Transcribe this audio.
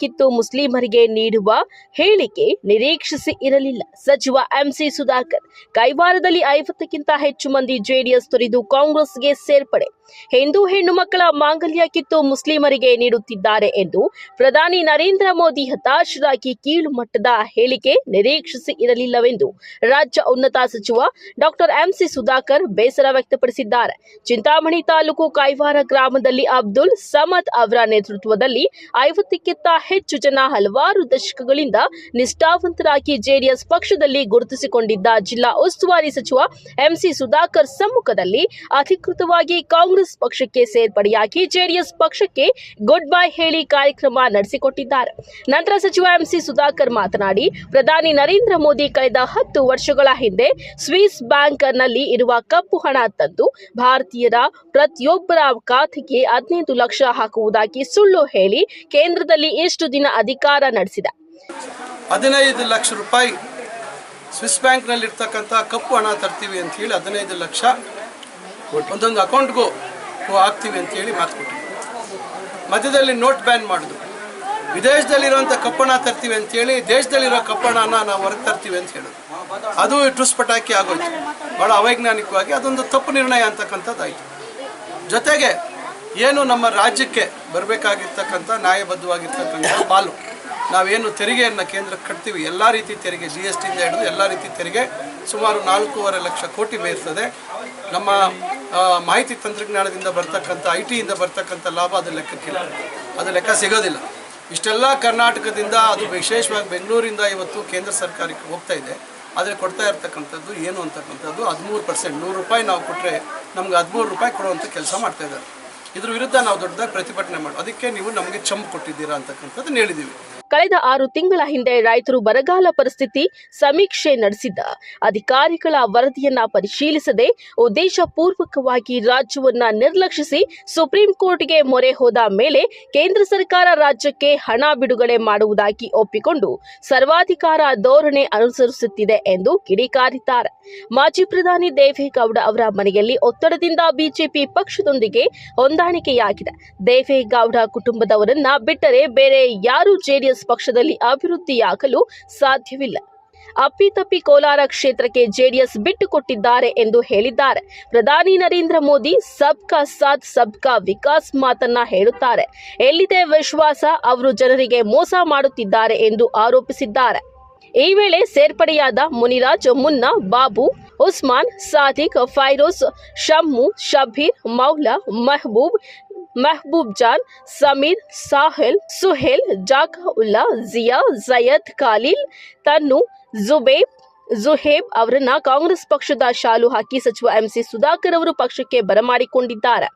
ಕಿತ್ತು ಮುಸ್ಲಿಮರಿಗೆ ನೀಡುವ ಹೇಳಿಕೆ ನಿರೀಕ್ಷಿಸಿ ಇರಲಿಲ್ಲ. ಸಚಿವ ಎಂಸಿ ಸುಧಾಕರ್, ಕೈವಾರದಲ್ಲಿ ಐವತ್ತಕ್ಕಿಂತ ಹೆಚ್ಚು ಮಂದಿ ಜೆಡಿಎಸ್ ತೊರೆದು ಕಾಂಗ್ರೆಸ್ಗೆ ಸೇರ್ಪಡೆ. ಹಿಂದೂ ಹೆಣ್ಣು ಮಕ್ಕಳ ಮಾಂಗಲ್ಯ ಕಿತ್ತು ಮುಸ್ಲಿಮರಿಗೆ ನೀಡುತ್ತಿದ್ದಾರೆ ಎಂದು ಪ್ರಧಾನಿ ನರೇಂದ್ರ ಮೋದಿ ಹತಾಶರಾಗಿ ಕೀಳು ಮಟ್ಟದ ಹೇಳಿಕೆ ನಿರೀಕ್ಷಿಸಿ ಇರಲಿಲ್ಲವೆಂದು ರಾಜ್ಯ ಉನ್ನತ ಸಚಿವ ಡಾಕ್ಟರ್ ಎಂಸಿ ಸುಧಾಕರ್ ಬೇಸರ ವ್ಯಕ್ತಪಡಿಸಿದ್ದಾರೆ. ಚಿಂತಾಮಣಿ ತಾಲೂಕು ಕೈವಾರ ಗ್ರಾಮದಲ್ಲಿ ಅಬ್ದುಲ್ ಸಮದ್ ಅವರ ನೇತೃತ್ವದಲ್ಲಿ ಐವತ್ತಕ್ಕಿಂತ ಹೆಚ್ಚು ಜನ ಹಲವಾರು ದಶಕಗಳಿಂದ ನಿಷ್ಠಾವಂತರಾಗಿ ಜೆಡಿಎಸ್ ಪಕ್ಷದಲ್ಲಿ ಗುರುತಿಸಿಕೊಂಡಿದ್ದ ಜಿಲ್ಲಾ ಉಸ್ತುವಾರಿ ಸಚಿವ ಎಂಸಿ ಸುಧಾಕರ್ ಸಮ್ಮುಖದಲ್ಲಿ ಅಧಿಕೃತವಾಗಿ ಕಾಂಗ್ರೆಸ್ ಪಕ್ಷಕ್ಕೆ ಸೇರ್ಪಡೆಯಾಗಿ ಜೆಡಿಎಸ್ ಪಕ್ಷಕ್ಕೆ ಗುಡ್ ಬೈ ಹೇಳಿ ಕಾರ್ಯಕ್ರಮ ನಡೆಸಿಕೊಟ್ಟಿದ್ದಾರೆ. ನಂತರ ಸಚಿವ ಎಂಸಿ ಸುಧಾಕರ್ ಮಾತನಾಡಿ, ಪ್ರಧಾನಿ ನರೇಂದ್ರ ಮೋದಿ ಕಳೆದ ಹತ್ತು ವರ್ಷಗಳ ಹಿಂದೆ ಸ್ವಿಸ್ ಬ್ಯಾಂಕ್ನಲ್ಲಿ ಇರುವ ಕಪ್ಪು ಹಣ ತಂದು ಭಾರತೀಯರ ಪ್ರತಿಯೊಬ್ಬರ ಖಾತೆಗೆ ಹದಿನೈದು ಲಕ್ಷ ಹಾಕುವುದಾಗಿ ಸುಳ್ಳು ಹೇಳಿ ಕೇಂದ್ರದಲ್ಲಿ ಇಷ್ಟು ದಿನ ಅಧಿಕಾರ ನಡೆಸಿದ. ಹದಿನೈದು ಲಕ್ಷ ರೂಪಾಯಿ ಸ್ವಿಸ್ ಬ್ಯಾಂಕ್ನಲ್ಲಿ ಇರ್ತಕ್ಕಂಥ ಕಪ್ಪು ಹಣ ತರ್ತೀವಿ ಅಂತ ಹೇಳಿ ಹದಿನೈದು ಲಕ್ಷ ಒಂದೊಂದು ಅಕೌಂಟ್ಗೂ ಹಾಕ್ತೀವಿ ಅಂತ ಹೇಳಿ ಮಾತು ಮಧ್ಯದಲ್ಲಿ ನೋಟ್ ಬ್ಯಾನ್ ಮಾಡಿದ್ರು ವಿದೇಶದಲ್ಲಿರುವಂಥ ಕಪ್ಪಣ ತರ್ತೀವಿ ಅಂತ ಹೇಳಿ ದೇಶದಲ್ಲಿರೋ ಕಪ್ಪಣನ ನಾವು ಹೊರಗೆ ತರ್ತೀವಿ ಅಂತ ಹೇಳಿದ್ರು ಅದು ಟುಸ್ ಪಟಾಕಿ ಆಗೋಯ್ತು. ಭಾಳ ಅವೈಜ್ಞಾನಿಕವಾಗಿ ಅದೊಂದು ತಪ್ಪು ನಿರ್ಣಯ ಅಂತಕ್ಕಂಥದ್ದಾಯಿತು. ಜೊತೆಗೆ ಏನು ನಮ್ಮ ರಾಜ್ಯಕ್ಕೆ ಬರಬೇಕಾಗಿರ್ತಕ್ಕಂಥ ನ್ಯಾಯಬದ್ಧವಾಗಿರ್ತಕ್ಕಂಥ ಪಾಲು. ನಾವೇನು ತೆರಿಗೆಯನ್ನು ಕೇಂದ್ರಕ್ಕೆ ಕಟ್ತೀವಿ, ಎಲ್ಲ ರೀತಿ ತೆರಿಗೆ ಜಿ ಎಸ್ ಟಿಯಿಂದ ಹಿಡಿದು ಎಲ್ಲ ರೀತಿ ತೆರಿಗೆ ಸುಮಾರು ನಾಲ್ಕೂವರೆ ಲಕ್ಷ ಕೋಟಿ ಮೇಯಿರ್ತದೆ ನಮ್ಮ ಮಾಹಿತಿ ತಂತ್ರಜ್ಞಾನದಿಂದ ಬರ್ತಕ್ಕಂಥ ಐ ಟಿಯಿಂದ ಬರ್ತಕ್ಕಂಥ ಲಾಭ ಅದು ಲೆಕ್ಕಕ್ಕಿಲ್ಲ. ಅದು ಲೆಕ್ಕ ಸಿಗೋದಿಲ್ಲ. ಇಷ್ಟೆಲ್ಲ ಕರ್ನಾಟಕದಿಂದ, ಅದು ವಿಶೇಷವಾಗಿ ಬೆಂಗಳೂರಿಂದ ಇವತ್ತು ಕೇಂದ್ರ ಸರ್ಕಾರಕ್ಕೆ ಹೋಗ್ತಾ ಇದೆ. ಆದರೆ ಕೊಡ್ತಾ ಇರ್ತಕ್ಕಂಥದ್ದು ಏನು ಅಂತಕ್ಕಂಥದ್ದು ಹದಿಮೂರು ಪರ್ಸೆಂಟ್, ನೂರು ರೂಪಾಯಿ ನಾವು ಕೊಟ್ಟರೆ ನಮ್ಗೆ ಹದಿಮೂರು ರೂಪಾಯಿ ಕೊಡುವಂಥ ಕೆಲಸ ಮಾಡ್ತಾ ಇದ್ದಾರೆ. ಇದ್ರ ವಿರುದ್ಧ ನಾವು ದೊಡ್ಡದಾಗಿ ಪ್ರತಿಭಟನೆ ಮಾಡಿ. ಅದಕ್ಕೆ ನೀವು ನಮಗೆ ಚಂಪ್ ಕೊಟ್ಟಿದ್ದೀರಾ ಅಂತಕ್ಕಂಥದ್ದನ್ನು ಹೇಳಿದ್ದೀವಿ ಕಳೆದ ಆರು ತಿಂಗಳ ಹಿಂದೆ ರೈತರು ಬರಗಾಲ ಪರಿಸ್ಥಿತಿ ಸಮೀಕ್ಷೆ ನಡೆಸಿದ್ದ. ಅಧಿಕಾರಿಗಳ ವರದಿಯನ್ನ ಪರಿಶೀಲಿಸದೆ ಉದ್ದೇಶಪೂರ್ವಕವಾಗಿ ರಾಜ್ಯವನ್ನ ನಿರ್ಲಕ್ಷಿಸಿ ಸುಪ್ರೀಂ ಕೋರ್ಟ್ಗೆ ಮೊರೆ ಹೋದ ಮೇಲೆ ಕೇಂದ್ರ ಸರ್ಕಾರ ರಾಜ್ಯಕ್ಕೆ ಹಣ ಬಿಡುಗಡೆ ಮಾಡುವುದಾಗಿ ಒಪ್ಪಿಕೊಂಡು ಸರ್ವಾಧಿಕಾರ ಧೋರಣೆ ಅನುಸರಿಸುತ್ತಿದೆ ಎಂದು ಕಿಡಿಕಾರಿದ್ದಾರೆ. ಮಾಜಿ ಪ್ರಧಾನಿ ದೇವೇಗೌಡ ಅವರ ಮನೆಯಲ್ಲಿ ಒತ್ತಡದಿಂದ ಬಿಜೆಪಿ ಪಕ್ಷದೊಂದಿಗೆ ಹೊಂದಾಣಿಕೆಯಾಗಿದೆ. ದೇವೇಗೌಡ ಕುಟುಂಬದವರನ್ನ ಬಿಟ್ಟರೆ ಬೇರೆ ಯಾರು ಜೆಡಿಎಸ್ ಪಕ್ಷದಲ್ಲಿ ಅಭಿವೃದ್ಧಿಯಾಗಲು ಸಾಧ್ಯವಿಲ್ಲ. ಅಪ್ಪಿತಪ್ಪಿ ಕೋಲಾರ ಕ್ಷೇತ್ರಕ್ಕೆ ಜೆಡಿಎಸ್ ಬಿಟ್ಟುಕೊಟ್ಟಿದ್ದಾರೆ ಎಂದು ಹೇಳಿದ್ದಾರೆ. ಪ್ರಧಾನಿ ನರೇಂದ್ರ ಮೋದಿ ಸಬ್ ಕಾ ಸಾಥ್ ಸಬ್ ಕಾ ವಿಕಾಸ್ ಮಾತನ್ನ ಹೇಳುತ್ತಾರೆ. ಎಲ್ಲಿದೆ ವಿಶ್ವಾಸ? ಅವರು ಜನರಿಗೆ ಮೋಸ ಮಾಡುತ್ತಿದ್ದಾರೆ ಎಂದು ಆರೋಪಿಸಿದ್ದಾರೆ. ಈ ವೇಳೆ ಸೇರ್ಪಡೆಯಾದ ಮುನಿರಾಜ್ ಮುನ್ನಾ ಬಾಬು ಉಸ್ಮಾನ್ ಸಾದಿಕ್ ಫೈರೋಜ್ ಶಮ್ಮು ಶಬೀರ್ ಮೌಲಾ ಮೆಹಬೂಬ್ ಮೆಹಬೂಬ್ ಜಾನ್ ಸಮೀರ್ ಸಾಹಿಲ್ ಸುಹೇಲ್ ಜಾಕಾ ಉಲ್ಲಾ ಜಿಯಾ ಜಯದ್ ಖಾಲಿಲ್ ತನ್ನು ಜುಬೇಬ್ ಜುಹೇಬ್ ಅವರನ್ನ ಕಾಂಗ್ರೆಸ್ ಪಕ್ಷದ ಶಾಲು ಹಾಕಿ ಸಚಿವ ಎಂಸಿ ಸುಧಾಕರ್ ಅವರು ಪಕ್ಷಕ್ಕೆ ಬರಮಾಡಿಕೊಂಡಿದ್ದಾರೆ